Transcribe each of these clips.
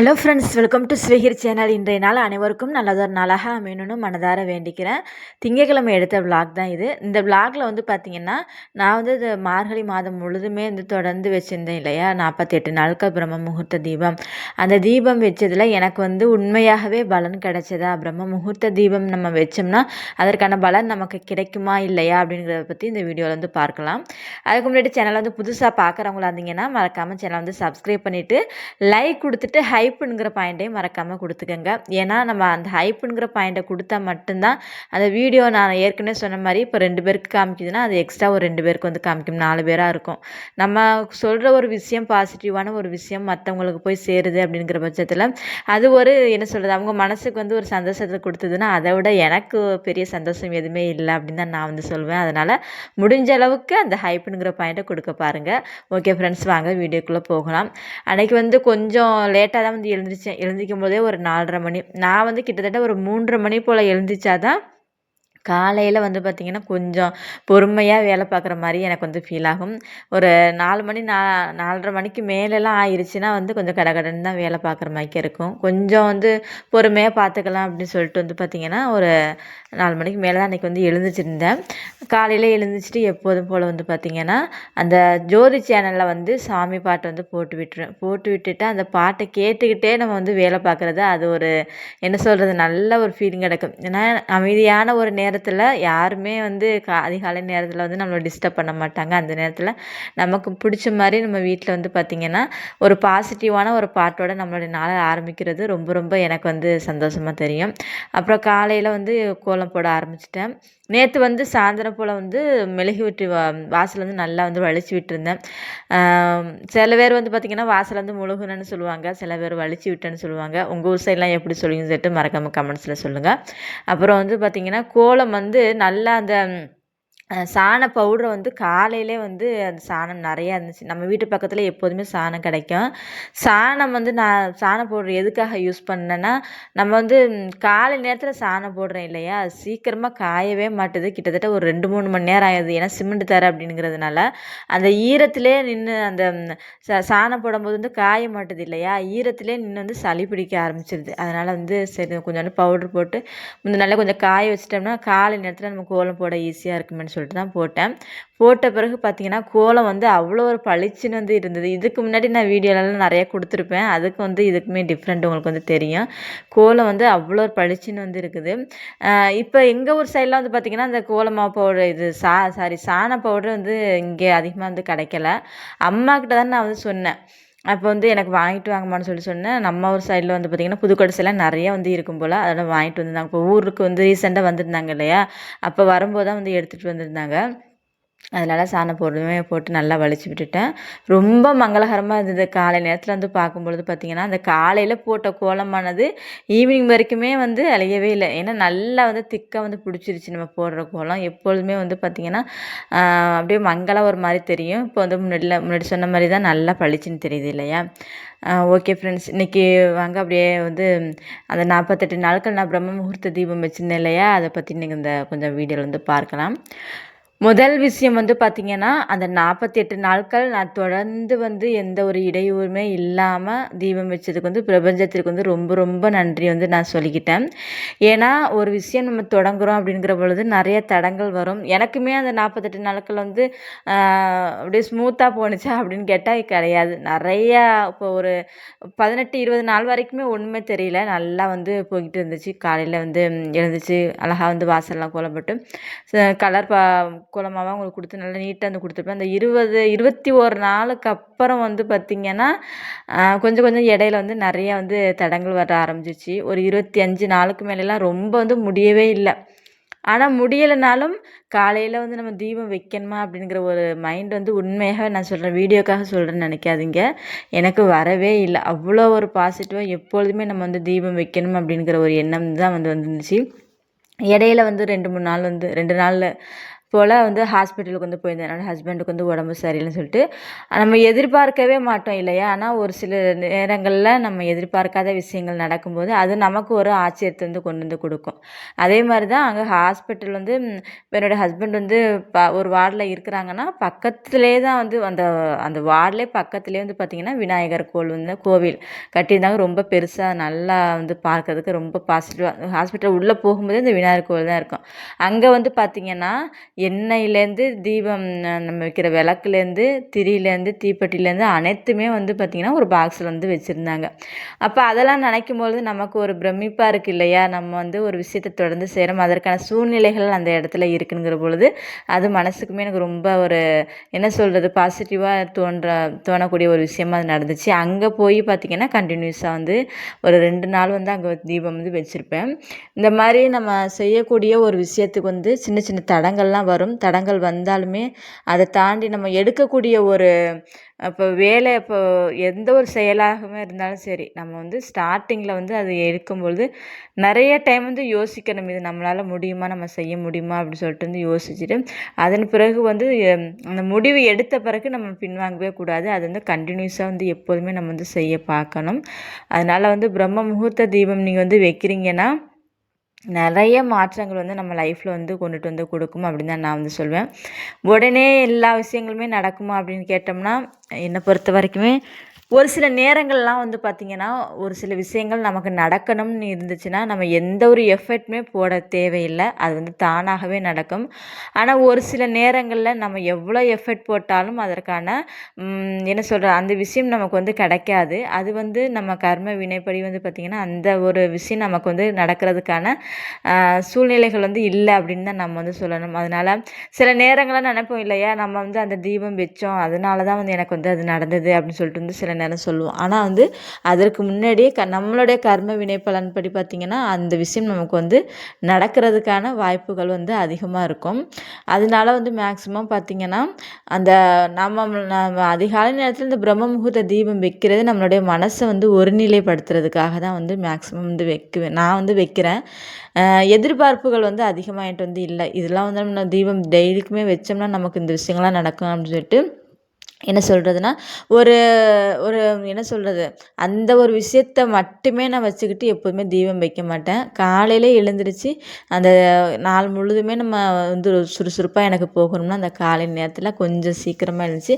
Hello friends welcome to ஸ்வீகிர் channel இன்றைய நாள் அனைவருக்கும் நல்லதொரு நாளாக அமையணும்னு மனதார வேண்டிக்கிறேன். திங்கட்கிழமை எடுத்த விளாக் தான் இது. இந்த விளாகில் வந்து பார்த்திங்கன்னா நான் வந்து இது மார்கழி மாதம் முழுதுமே வந்து தொடர்ந்து வச்சுருந்தேன் இல்லையா? நாற்பத்தெட்டு நாட்கள் பிரம்ம முகூர்த்த தீபம். அந்த தீபம் வச்சதில் எனக்கு வந்து உண்மையாகவே பலன் கிடைச்சதா? பிரம்ம முகூர்த்த தீபம் நம்ம வச்சோம்னா அதற்கான பலன் நமக்கு கிடைக்குமா? இல்லையா? அப்படிங்கிறத பற்றி இந்த வீடியோவில் வந்து பார்க்கலாம். அதுக்கு முன்னாடி சேனலை வந்து புதுசாக பார்க்குறவங்களா இருந்தீங்கன்னா மறக்காமல் சேனலை வந்து சப்ஸ்கிரைப் பண்ணிவிட்டு லைக் கொடுத்துட்டு ஹை ஹைப்புங்கிற பாயிண்ட்டையும் மறக்காமல் கொடுத்துக்கோங்க. ஏன்னா நம்ம அந்த ஹைப்புங்கிற பாயிண்ட்டை கொடுத்தா மட்டும்தான் அந்த வீடியோ நான் ஏற்கனவே சொன்ன மாதிரி இப்போ ரெண்டு பேருக்கு காமிக்குதுன்னா அது எக்ஸ்ட்ரா ஒரு ரெண்டு பேருக்கு வந்து காமிக்கும். நாலு பேராக இருக்கும். நம்ம சொல்கிற ஒரு விஷயம் பாசிட்டிவான ஒரு விஷயம் மற்றவங்களுக்கு போய் சேருது அப்படிங்கிற பட்சத்தில் அது ஒரு என்ன சொல்கிறது அவங்க மனசுக்கு வந்து ஒரு சந்தோஷத்தை கொடுத்ததுன்னா அதை விட எனக்கு பெரிய சந்தோஷம் எதுவுமே இல்லை அப்படின்னு தான் நான் வந்து சொல்வேன். அதனால் முடிஞ்ச அளவுக்கு அந்த ஹைப்புங்கிற பாயிண்ட்டை கொடுக்க பாருங்கள் ஓகே ஃப்ரெண்ட்ஸ் வாங்க வீடியோக்குள்ளே போகலாம். அன்றைக்கி வந்து கொஞ்சம் லேட்டாக தான் வந்து எழுந்திரிச்சேன். எழுந்திரிக்கும் போதே ஒரு நாலரை மணி. நான் வந்து கிட்டத்தட்ட ஒரு மூன்றரை மணி போல் எழுந்திரிச்சாதான் காலையில் வந்து பார்த்திங்கன்னா கொஞ்சம் பொறுமையாக வேலை பார்க்குற மாதிரி எனக்கு வந்து ஃபீல் ஆகும். ஒரு நாலு மணி நா நாலரை மணிக்கு மேலெலாம் ஆயிடுச்சுன்னா வந்து கொஞ்சம் கடகடன்னு தான் வேலை பார்க்குற மாதிரிக்கே இருக்கும். கொஞ்சம் வந்து பொறுமையாக பார்த்துக்கலாம் அப்படின்னு சொல்லிட்டு வந்து பார்த்திங்கன்னா ஒரு நாலு மணிக்கு மேலே தான் அன்றைக்கி வந்து எழுந்துச்சிருந்தேன். காலையில் எழுந்துச்சிட்டு எப்போதும் போல் வந்து பார்த்திங்கன்னா அந்த ஜோதி சேனலில் வந்து சாமி பாட்டு வந்து போட்டு விட்டுருவேன். போட்டு விட்டுட்டு அந்த பாட்டை கேட்டுக்கிட்டே நம்ம வந்து வேலை பார்க்குறது அது ஒரு என்ன சொல்கிறது நல்ல ஒரு ஃபீலிங் கிடைக்கும். ஏன்னா அமைதியான ஒரு நேரம் நேரத்தில் யாருமே வந்து கா அதிகாலை நேரத்தில் வந்து நம்மளை டிஸ்டர்ப் பண்ண மாட்டாங்க. அந்த நேரத்தில் நமக்கு பிடிச்ச மாதிரி நம்ம வீட்டில் வந்து பார்த்திங்கன்னா ஒரு பாசிட்டிவான ஒரு பாட்டோட நம்மளுடைய நாளை ஆரம்பிக்கிறது ரொம்ப ரொம்ப எனக்கு வந்து சந்தோஷமாக தெரியும். அப்புறம் காலையில் வந்து கோலம் போட ஆரம்பிச்சிட்டேன். நேற்று வந்து சாயந்தரம் போல் வந்து மெழுகி விட்டு வா வாசல் வந்து நல்லா வந்து வலிச்சு விட்டுருந்தேன். சில பேர் வந்து பார்த்திங்கன்னா வாசல் வந்து முழுகுனன்னு சொல்லுவாங்க. சில பேர் வலிச்சு விட்டேன்னு சொல்லுவாங்க. உங்கள் ஊர் சைட்லாம் எப்படி சொல்லுங்கன்னு சொல்லிட்டு மறக்காமல் கமெண்ட்ஸில் சொல்லுங்கள் அப்புறம் வந்து பார்த்திங்கன்னா கோலம் வந்து நல்லா அந்த சாண பவுடரை வந்து காலையிலே வந்து அந்த சாணம் நிறையா இருந்துச்சு. நம்ம வீட்டு பக்கத்தில் எப்போதுமே சாணம் கிடைக்கும். சாணம் வந்து நான் சாண பவுடர் எதுக்காக யூஸ் பண்ணேன்னா நம்ம வந்து காலை நேரத்தில் சாணம் போடுறோம் இல்லையா? அது சீக்கிரமாக காயவே மாட்டுது. கிட்டத்தட்ட ஒரு ரெண்டு மூணு மணி நேரம் ஆகுது ஏன்னா சிமெண்ட் தர அப்படிங்கிறதுனால. அந்த ஈரத்திலே நின்று அந்த சாணம் போடும்போது வந்து காய மாட்டுது இல்லையா? ஈரத்திலே நின்று வந்து சளி பிடிக்க ஆரம்பிச்சிருது. அதனால் வந்து சரி கொஞ்சோண்டு பவுட்ரு போட்டு முந்தின நல்லா கொஞ்சம் காய வச்சிட்டோம்னா காலை நேரத்தில் நம்ம கோலம் போட ஈஸியாக இருக்குமேனு சொல்லி சொல்லிட்டு தான் போட்டேன். போட்ட பிறகு பார்த்தீங்கன்னா கோலம் வந்து அவ்வளோ ஒரு பளிச்சுன்னு வந்து இருந்தது. இதுக்கு முன்னாடி நான் வீடியோலலாம் நிறைய கொடுத்துருப்பேன். அதுக்கு வந்து இதுக்குமே டிஃப்ரெண்ட் உங்களுக்கு வந்து தெரியும். கோலம் வந்து அவ்வளோ ஒரு பளிச்சுன்னு வந்து இருக்குது. இப்போ எங்கள் ஊர் சைட்லாம் வந்து பார்த்திங்கன்னா அந்த கோலமாவு பவுடர் இது சா சாரி சாண பவுடர் வந்து இங்கே அதிகமாக வந்து கிடைக்கல. அம்மாக்கிட்ட தான் நான் வந்து சொன்னேன். அப்போ வந்து எனக்கு வாங்கிட்டு வாங்கம்மான்னு சொல்லி சொன்னேன். நம்ம ஊர் சைடில் வந்து பார்த்திங்கன்னா புதுக்கடைசெல்லாம் நிறைய வந்து இருக்கும் போல். அதெல்லாம் வாங்கிட்டு வந்திருந்தாங்க. இப்போ ஊருக்கு வந்து ரீசெண்டாக வந்திருந்தாங்க இல்லையா? அப்போ வரும்போது தான் வந்து எடுத்துகிட்டு வந்திருந்தாங்க. அதனால் சாணம் போடுமே போட்டு நல்லா வலிச்சு விட்டுட்டேன். ரொம்ப மங்களகரமாக இருந்தது. காலை நேரத்தில் வந்து பார்க்கும்பொழுது பார்த்திங்கன்னா அந்த காலையில் போட்ட கோலமானது ஈவினிங் வரைக்குமே வந்து அழியவே இல்லை. ஏன்னா நல்லா வந்து திக்காக வந்து பிடிச்சிருச்சு நம்ம போடுற கோலம். எப்பொழுதுமே வந்து பார்த்திங்கன்னா அப்படியே மங்களம் ஒரு மாதிரி தெரியும். இப்போ வந்து முன்னாடியில் முன்னாடி சொன்ன மாதிரி தான் நல்லா பளிச்சுன்னு தெரியுது இல்லையா? Okay friends. இன்றைக்கி வாங்க அப்படியே வந்து அந்த நாற்பத்தெட்டு நாட்கள் நான் பிரம்ம முகூர்த்த தீபம் வச்சுருந்தேன் இல்லையா? அதை பற்றி நீங்கள் இந்த கொஞ்சம் வீடியோவில் வந்து பார்க்கலாம். முதல் விஷயம் வந்து பார்த்திங்கன்னா அந்த நாற்பத்தி எட்டு நாட்கள் நான் தொடர்ந்து வந்து எந்த ஒரு இடையூறுமே இல்லாமல் தீபம் வச்சதுக்கு வந்து பிரபஞ்சத்திற்கு வந்து ரொம்ப ரொம்ப நன்றி வந்து நான் சொல்லிக்கிட்டேன். ஏன்னா ஒரு விஷயம் நம்ம தொடங்குகிறோம் அப்படிங்கிற பொழுது நிறைய தடங்கள் வரும். எனக்குமே அந்த நாற்பத்தெட்டு நாட்கள் வந்து அப்படியே ஸ்மூத்தாக போணுச்சா அப்படின்னு கேட்டால் கிடையாது. நிறையா இப்போ ஒரு பதினெட்டு இருபது நாள் வரைக்குமே ஒன்றுமே தெரியல. நல்லா வந்து போய்கிட்டு இருந்துச்சு. காலையில் வந்து எழுந்துச்சு. அழகாக வந்து வாசல்லாம் கோலப்பட்டு கலர் பா குழம்பாவும் உங்களுக்கு கொடுத்து நல்லா நீட்டாக வந்து கொடுத்துருப்பேன். அந்த இருபது இருபத்தி ஒரு நாளுக்கு அப்புறம் வந்து பார்த்திங்கன்னா கொஞ்சம் கொஞ்சம் இடையில வந்து நிறையா வந்து தடங்கள் வர ஆரம்பிச்சிச்சு. ஒரு இருபத்தி அஞ்சு நாளுக்கு மேலெலாம் ரொம்ப வந்து முடியவே இல்லை. ஆனால் முடியலைனாலும் காலையில் வந்து நம்ம தீபம் வைக்கணுமா அப்படிங்கிற ஒரு மைண்ட் வந்து உண்மையாக நான் சொல்கிறேன் வீடியோக்காக சொல்கிறேன்னு நினைக்காதீங்க. எனக்கு வரவே இல்லை. அவ்வளோ ஒரு பாசிட்டிவாக எப்பொழுதுமே நம்ம வந்து தீபம் வைக்கணும் அப்படிங்கிற ஒரு எண்ணம் தான் வந்து வந்துருந்துச்சு. இடையில வந்து ரெண்டு மூணு நாள் வந்து ரெண்டு நாளில் போல் வந்து ஹாஸ்பிட்டலுக்கு வந்து போயிருந்தேன். என்னோடய ஹஸ்பண்டுக்கு வந்து உடம்பு சரியில்லைன்னு சொல்லிட்டு. நம்ம எதிர்பார்க்கவே மாட்டோம் இல்லையா? ஆனால் ஒரு சில நேரங்களில் நம்ம எதிர்பார்க்காத விஷயங்கள் நடக்கும்போது அது நமக்கு ஒரு ஆச்சரியத்தை வந்து கொண்டு வந்து கொடுக்கும். அதே மாதிரி தான் அங்கே ஹாஸ்பிட்டல் வந்து என்னோடய ஹஸ்பண்ட் வந்து ப ஒரு வார்டில் இருக்கிறாங்கன்னா பக்கத்துலேயே தான் வந்து அந்த அந்த வார்டிலே பக்கத்துலேயே வந்து பார்த்திங்கன்னா விநாயகர் கோவில் வந்து கோவில் கட்டியிருந்தாங்க. ரொம்ப பெருசாக நல்லா வந்து பார்க்கறதுக்கு ரொம்ப பாசிட்டிவாக ஹாஸ்பிட்டல் உள்ளே போகும்போது இந்த விநாயகர் கோவில் தான் இருக்கும். அங்கே வந்து பார்த்திங்கன்னா எண்ணெயிலேருந்து தீபம் நம்ம வைக்கிற விளக்குலேருந்து திரியிலேருந்து தீப்பெட்டிலேருந்து அனைத்துமே வந்து பார்த்திங்கன்னா ஒரு பாக்ஸில் வந்து வச்சுருந்தாங்க. அப்போ அதெல்லாம் நினைக்கும் பொழுது நமக்கு ஒரு பிரமிப்பாக இருக்குது இல்லையா? நம்ம வந்து ஒரு விஷயத்தை தொடர்ந்து செய்கிறோம் அதற்கான சூழ்நிலைகள் அந்த இடத்துல இருக்குங்கிற பொழுது அது மனசுக்குமே எனக்கு ரொம்ப ஒரு என்ன சொல்கிறது பாசிட்டிவாக தோன்ற தோணக்கூடிய ஒரு விஷயமா அது நடந்துச்சு. அங்கே போய் பார்த்திங்கன்னா கண்டினியூஸாக வந்து ஒரு ரெண்டு நாள் வந்து அங்கே தீபம் வந்து வச்சுருப்பேன். இந்த மாதிரி நம்ம செய்யக்கூடிய ஒரு விஷயத்துக்கு வந்து சின்ன சின்ன தடங்கள்லாம் வரும் தடங்கள் வந்தாலுமே அதை தாண்டி நம்ம எடுக்கக்கூடிய ஒரு இப்போ வேலை இப்போ எந்த ஒரு செயலாகவே இருந்தாலும் சரி நம்ம வந்து ஸ்டார்டிங்கில் வந்து அது எடுக்கும்பொழுது நிறைய டைம் வந்து யோசிக்கணும். இது நம்மளால் முடியுமா? நம்ம செய்ய முடியுமா? அப்படின்னு சொல்லிட்டு வந்து யோசிச்சுட்டு அதன் பிறகு வந்து அந்த முடிவு எடுத்த பிறகு நம்ம பின்வாங்கவே கூடாது. அது வந்து கண்டினியூஸாக வந்து எப்போதுமே நம்ம வந்து செய்ய பார்க்கணும். அதனால் வந்து பிரம்ம முகூர்த்த தீபம் நீங்கள் வந்து வைக்கிறீங்கன்னா நிறைய மாற்றங்கள் வந்து நம்ம லைஃப்பில் வந்து கொண்டுட்டு வந்து கொடுக்கும் அப்படின்னு தான் நான் வந்து சொல்வேன். உடனே எல்லா விஷயங்களுமே நடக்குமா அப்படின்னு கேட்டோம்னா என்னை பொறுத்த வரைக்குமே ஒரு சில நேரங்கள்லாம் வந்து பார்த்திங்கன்னா ஒரு சில விஷயங்கள் நமக்கு நடக்கணும்னு இருந்துச்சுன்னா நம்ம எந்த ஒரு எஃபர்ட்டுமே போட தேவையில்லை. அது வந்து தானாகவே நடக்கும். ஆனால் ஒரு சில நேரங்களில் நம்ம எவ்வளோ எஃபர்ட் போட்டாலும் அதற்கான என்ன சொல்கிற அந்த விஷயம் நமக்கு வந்து கிடைக்காது. அது வந்து நம்ம கர்ம வினைப்படி வந்து பார்த்திங்கன்னா அந்த ஒரு விஷயம் நமக்கு வந்து நடக்கிறதுக்கான சூழ்நிலைகள் வந்து இல்லை அப்படின்னு தான் நம்ம வந்து சொல்லணும். அதனால் சில நேரங்களில் நினைப்போம் இல்லையா? நம்ம வந்து அந்த தீபம் வச்சோம் அதனால தான் வந்து எனக்கு வந்து அது நடந்தது அப்படின்னு சொல்லிட்டு வந்து சில என்னென்னு சொல்லுவோம். ஆனால் வந்து அதற்கு முன்னாடியே க நம்மளுடைய கர்ம வினை பலன்படி பார்த்திங்கன்னா அந்த விஷயம் நமக்கு வந்து நடக்கிறதுக்கான வாய்ப்புகள் வந்து அதிகமாக இருக்கும். அதனால வந்து மேக்ஸிமம் பார்த்திங்கன்னா அந்த நம்ம நம்ம அதிகாலை நேரத்தில் இந்த பிரம்ம முகூர்த்த தீபம் வைக்கிறது நம்மளுடைய மனசை வந்து ஒருநிலைப்படுத்துறதுக்காக தான் வந்து மேக்ஸிமம் வந்து வைக்குவேன் நான் வந்து வைக்கிறேன். எதிர்பார்ப்புகள் வந்து அதிகமாகிட்டு வந்து இல்லை. இதெல்லாம் வந்து நம்ம தீபம் டெய்லிக்குமே வச்சோம்னா நமக்கு இந்த விஷயங்கள்லாம் நடக்கும் அப்படின்னு சொல்லிட்டு என்ன சொல்கிறதுனா ஒரு ஒரு என்ன சொல்கிறது அந்த ஒரு விஷயத்த மட்டுமே நான் வச்சுக்கிட்டு எப்போதுமே தீபம் வைக்க மாட்டேன். காலையில் எழுந்திரிச்சு அந்த நாள் முழுதுமே நம்ம வந்து சுறுசுறுப்பாக எனக்கு போகணும்னா அந்த காலை நேரத்தில் கொஞ்சம் சீக்கிரமாக எழுந்துச்சு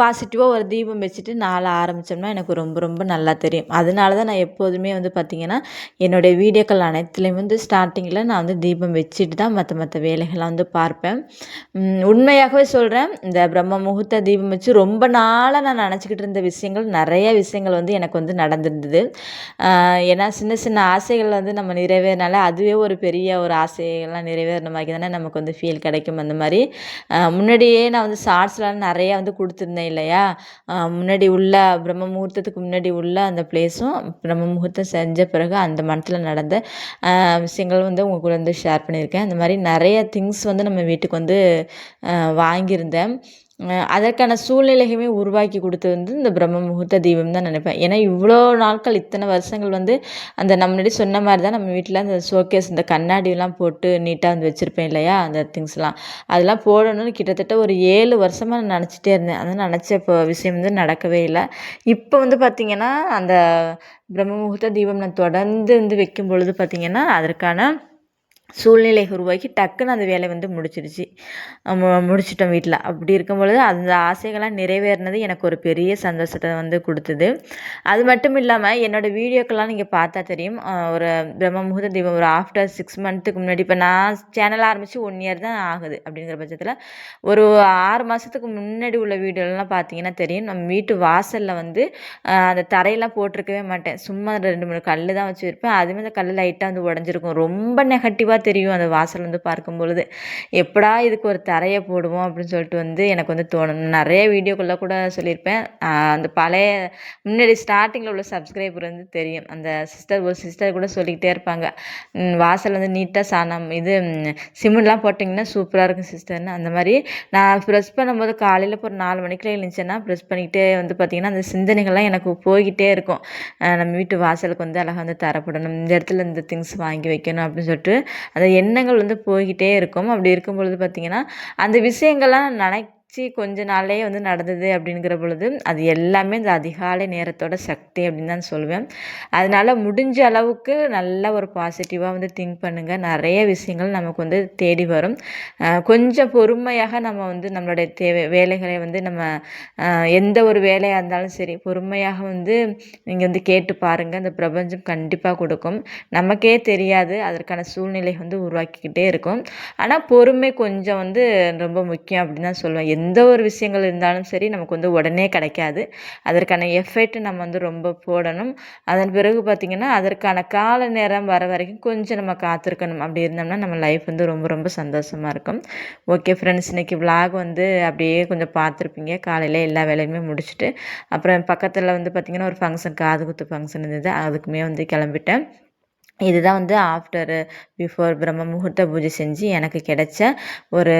பாசிட்டிவாக ஒரு தீபம் வச்சுட்டு நாளை ஆரம்பித்தோம்னா எனக்கு ரொம்ப ரொம்ப நல்லா தெரியும். அதனால தான் நான் எப்போதுமே வந்து பார்த்திங்கன்னா என்னுடைய வீடியோக்கள் அனைத்துலேயும் வந்து ஸ்டார்டிங்கில் நான் வந்து தீபம் வச்சுட்டு தான் மற்ற மற்ற வேலைகள்லாம் வந்து பார்ப்பேன். உண்மையாகவே சொல்கிறேன் இந்த பிரம்ம முகூர்த்த தீபம் வச்சு ரொம்ப நாளாக நான் நினச்சிக்கிட்டு இருந்த விஷயங்கள் நிறைய விஷயங்கள் வந்து எனக்கு வந்து நடந்திருந்தது. ஏன்னா சின்ன சின்ன ஆசைகள் வந்து நம்ம நிறைவேறினால அதுவே ஒரு பெரிய ஒரு ஆசைகள்லாம் நிறைவேறின மாதிரி தானே நமக்கு வந்து ஃபீல் கிடைக்கும் அந்த மாதிரி. முன்னாடியே நான் வந்து ஷார்ட்ஸ்லாம் நிறையா வந்து கொடுத்துருந்தேன் இல்லையா? முன்னாடி உள்ள பிரம்ம முகூர்த்தத்துக்கு முன்னாடி உள்ள அந்த பிளேஸும் பிரம்ம முகூர்த்தம் செஞ்ச பிறகு அந்த மனத்தில் நடந்த விஷயங்கள் வந்து உங்கள் கூட வந்து ஷேர் பண்ணியிருக்கேன். அந்த மாதிரி நிறைய திங்ஸ் வந்து நம்ம வீட்டுக்கு வந்து வாங்கியிருந்தேன். அதற்கான சூழ்நிலையுமே உருவாக்கி கொடுத்து வந்து இந்த பிரம்ம முகூர்த்த தீபம் தான் நினைப்பேன். ஏன்னா இவ்வளோ நாட்கள் இத்தனை வருஷங்கள் வந்து அந்த நம்ம சொன்ன மாதிரி தான் நம்ம வீட்டில் அந்த ஷோகேஸ் இந்த கண்ணாடியெல்லாம் போட்டு நீட்டாக வந்து வச்சுருப்பேன் இல்லையா? அந்த திங்ஸ்லாம் அதெல்லாம் போடணும்னு கிட்டத்தட்ட ஒரு ஏழு வருஷமாக நான் நினச்சிட்டே இருந்தேன். அது நினச்ச இப்போ விஷயம் வந்து நடக்கவே இல்லை. இப்போ வந்து பார்த்திங்கன்னா அந்த பிரம்ம முகூர்த்த தீபம் நான் தொடர்ந்து வந்து வைக்கும் பொழுது பார்த்திங்கன்னா அதற்கான சூழ்நிலை உருவாக்கி டக்குன்னு அந்த வேலை வந்து முடிச்சிடுச்சு. முடிச்சிட்டோம் வீட்டில் அப்படி இருக்கும் பொழுது அந்த ஆசைகள்லாம் நிறைவேறினது எனக்கு ஒரு பெரிய சந்தோஷத்தை வந்து கொடுத்தது. அது மட்டும் இல்லாமல் என்னோடய வீடியோக்கெல்லாம் நீங்கள் பார்த்தா தெரியும். ஒரு பிரம்ம முகூர்த்த தீபம் ஒரு ஆஃப்டர் சிக்ஸ் மந்த்துக்கு முன்னாடி இப்போ நான் சேனல் ஆரம்பித்து ஒன் இயர் தான் ஆகுது அப்படிங்கிற பட்சத்தில். ஒரு ஆறு மாதத்துக்கு முன்னாடி உள்ள வீடியோலாம் பார்த்தீங்கன்னா தெரியும். நம்ம வீட்டு வாசலில் வந்து அந்த தரையெல்லாம் போட்டிருக்கவே மாட்டேன். சும்மா ரெண்டு மூணு கல் தான் வச்சுருப்பேன். அதுவுமே அந்த கல் லைட்டாக வந்து உடஞ்சிருக்கும். ரொம்ப நெகட்டிவாக தெரியும் அந்த வாசல் வந்து பார்க்கும் பொழுது எப்படா இதுக்கு ஒரு தரையை போடுவோம் அப்படின்னு சொல்லிட்டு வந்து எனக்கு வந்து தோணும். நிறைய வீடியோக்குள்ளே கூட சொல்லியிருப்பேன். அந்த பழைய முன்னாடி ஸ்டார்டிங்கில் உள்ள சப்ஸ்கிரைபர் வந்து தெரியும். அந்த சிஸ்டர் ஒரு சிஸ்டர் கூட சொல்லிக்கிட்டே இருப்பாங்க. வாசல் வந்து நீட்டாக சாணம் இது சிமெண்ட்லாம் போட்டிங்கன்னா சூப்பராக இருக்கும் சிஸ்டர்னு அந்த மாதிரி நான் ப்ரெஸ் பண்ணும்போது காலையில் இப்போ ஒரு நாலு மணிக்குள்ள எழுந்துச்சேன்னா ப்ரெஸ் பண்ணிக்கிட்டே வந்து பார்த்திங்கன்னா அந்த சிந்தனைகள்லாம் எனக்கு போய்கிட்டே இருக்கும். நம்ம வீட்டு வாசலுக்கு வந்து அழகாக வந்து தரப்படணும். இந்த இடத்துல இந்த திங்ஸ் வாங்கி வைக்கணும் அப்படின்னு சொல்லிட்டு அந்த எண்ணங்கள் வந்து போய்கிட்டே இருக்கும். அப்படி இருக்கும் பொழுது பார்த்திங்கன்னா அந்த விஷயங்கள்லாம் நினை சி கொஞ்ச நாள்லேயே வந்து நடந்தது அப்படிங்கிற பொழுது அது எல்லாமே இந்த அதிகாலை நேரத்தோட சக்தி அப்படின்னு தான் சொல்லுவேன் அதனால் முடிஞ்ச அளவுக்கு நல்ல ஒரு பாசிட்டிவாக வந்து திங்க் பண்ணுங்கள் நிறைய விஷயங்கள் நமக்கு வந்து தேடி வரும். கொஞ்சம் பொறுமையாக நம்ம வந்து நம்மளுடைய தேவை வேலைகளை வந்து நம்ம எந்த ஒரு வேலையாக இருந்தாலும் சரி பொறுமையாக வந்து நீங்கள் வந்து கேட்டு பாருங்கள் அந்த பிரபஞ்சம் கண்டிப்பாக கொடுக்கும். நமக்கே தெரியாது அதற்கான சூழ்நிலை வந்து உருவாக்கிக்கிட்டே இருக்கும். ஆனால் பொறுமை கொஞ்சம் வந்து ரொம்ப முக்கியம் அப்படின்னு தான் சொல்லுவேன் எந்த ஒரு விஷயங்கள் இருந்தாலும் சரி நமக்கு வந்து உடனே கிடைக்காது. அதற்கான எஃபெக்ட் நம்ம வந்து ரொம்ப போடணும். அதன் பிறகு பார்த்திங்கன்னா அதற்கான கால நேரம் வர வரைக்கும் கொஞ்சம் நம்ம காத்திருக்கணும். அப்படி இருந்தோம்னா நம்ம லைஃப் வந்து ரொம்ப ரொம்ப சந்தோஷமாக இருக்கும். ஓகே ஃப்ரெண்ட்ஸ் இன்றைக்கி விலாக் வந்து அப்படியே கொஞ்சம் பார்த்துருப்பீங்க. காலையில் எல்லா வேலையுமே முடிச்சுட்டு அப்புறம் பக்கத்தில் வந்து பார்த்திங்கன்னா ஒரு ஃபங்க்ஷன் காது குத்து ஃபங்க்ஷன் இருந்தது. அதுக்குமே வந்து கிளம்பிட்டேன். இதுதான் வந்து ஆஃப்டரு பிஃபோர் பிரம்ம முகூர்த்த பூஜை செஞ்சு எனக்கு கிடைச்ச ஒரு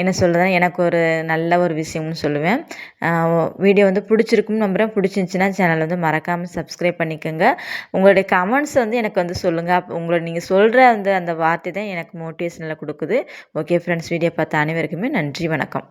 என்ன சொல்கிறதுனா எனக்கு ஒரு நல்ல ஒரு விஷயம்னு சொல்லுவேன். வீடியோ வந்து பிடிச்சிருக்கும்னு நம்புகிறேன் பிடிச்சிருந்துச்சின்னா சேனல் வந்து மறக்காமல் சப்ஸ்கிரைப் பண்ணிக்கோங்க. உங்களுடைய கமெண்ட்ஸ் வந்து எனக்கு வந்து சொல்லுங்கள் உங்களோட நீங்கள் சொல்கிற அந்த அந்த வார்த்தை தான் எனக்கு மோட்டிவேஷனில் கொடுக்குது. ஓகே ஃப்ரெண்ட்ஸ் வீடியோ பார்த்த அனைவருக்குமே நன்றி வணக்கம்.